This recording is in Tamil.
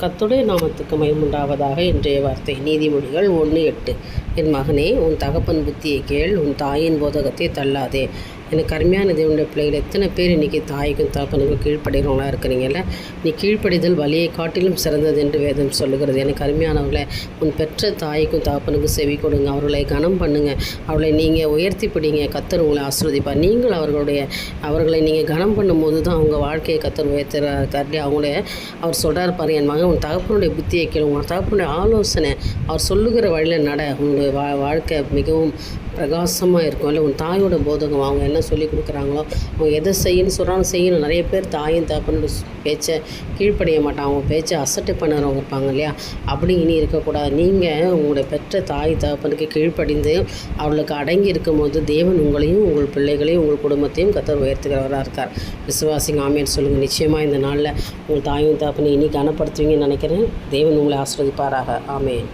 கத்துடைய நாமத்துக்கு மயமுண்டாவதாக இன்றைய வார்த்தை. நீதிமொழிகள் ஒன்று எட்டு. என் மகனே உன் தகப்பன் புத்தியை கேள் உன் தாயின் போதகத்தை தள்ளாதே. எனக்கு அருமையான தேவனுடைய பிள்ளைகள் எத்தனை பேர் இன்றைக்கி தாய்க்கும் தகப்பனுக்கும் கீழ்ப்படுகிறவங்களா இருக்கிறீங்கல்ல? நீ கீழ்ப்படிதல் வழியை காட்டிலும் சிறந்தது என்று வேதம் சொல்லுகிறது. எனக்கு அருமையானவர்களை உன் பெற்ற தாய்க்கும் தகப்பனுக்கும் செவி கொடுங்க. அவர்களை கனம் பண்ணுங்கள் அவர்களை நீங்கள் உயர்த்தி பிடிங்க. கத்தர் உங்களை ஆசிர்வதிப்பார். நீங்கள் அவர்களுடைய அவர்களை நீங்கள் கனம் பண்ணும்போது தான் அவங்க வாழ்க்கையை கத்தர் தாட்டி அவங்கள அவர் சொல்கிறார் பாரு என் மகன் உன் தகப்பனுடைய புத்தியை கேளு. உன் தகப்பனுடைய ஆலோசனை அவர் சொல்லுகிற வழியில் நட. உங்களுடைய வா வாழ்க்கை மிகவும் பிரகாசமாக இருக்கும். இல்லை உன் தாயோட போதகம் அவங்க என்ன சொல்லி கொடுக்குறாங்களோ அவங்க எதை செய்யணும்னு சொல்கிறாங்க செய்யணும் நிறைய பேர் தாயும் தகப்பனோட பேச்சை கீழ்ப்படைய மாட்டாங்க. அவங்க பேச்சை அசட்டு பண்ணுறவங்க இருப்பாங்க இல்லையா? அப்படி இனி இருக்கக்கூடாது. நீங்கள் உங்களுடைய பெற்ற தாய் தகப்பனுக்கு கீழ்ப்படிந்து அவர்களுக்கு அடங்கி இருக்கும்போது தேவன் உங்களையும் உங்கள் பிள்ளைகளையும் உங்கள் குடும்பத்தையும் கத்தர் உயர்த்துகிறவராக இருக்கார். விசுவாசிங்க ஆமேன்னு சொல்லுங்கள் நிச்சயமாக இந்த நாளில் உங்கள் தாயும் தகப்பனை இனி கனப்படுத்துவீங்கன்னு நினைக்கிறேன். தேவன் உங்களை ஆசிர்வதிப்பாராக. ஆமேன்.